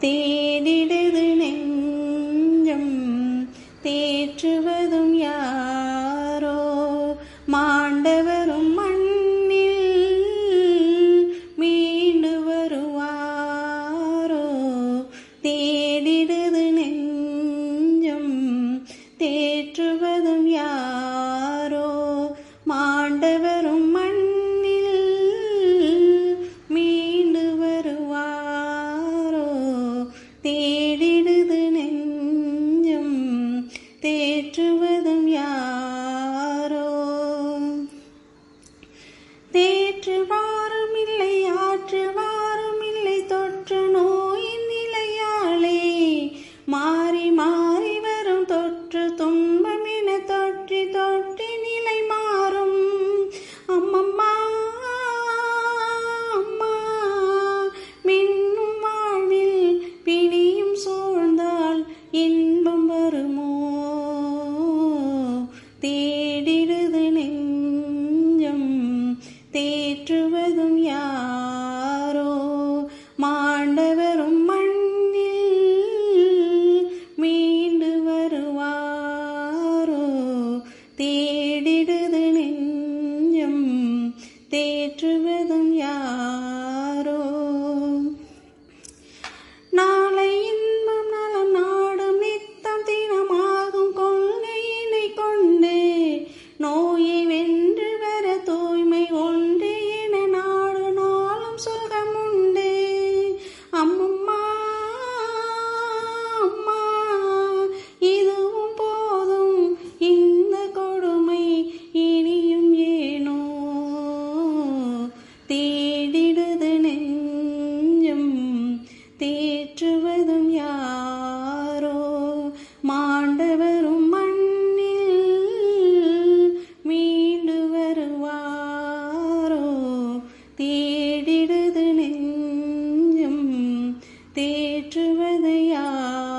தேடிடுது நெஞ்சம் தேற்றுவதும் யாரோ? மாண்டவரும் மண்ணில் மீண்டு வருவாரோ? தேடிடுது நெஞ்சம் தேற்றுவதும் யாரோ? மாண்டவர் 是为了你。முழுவதும் யார் oh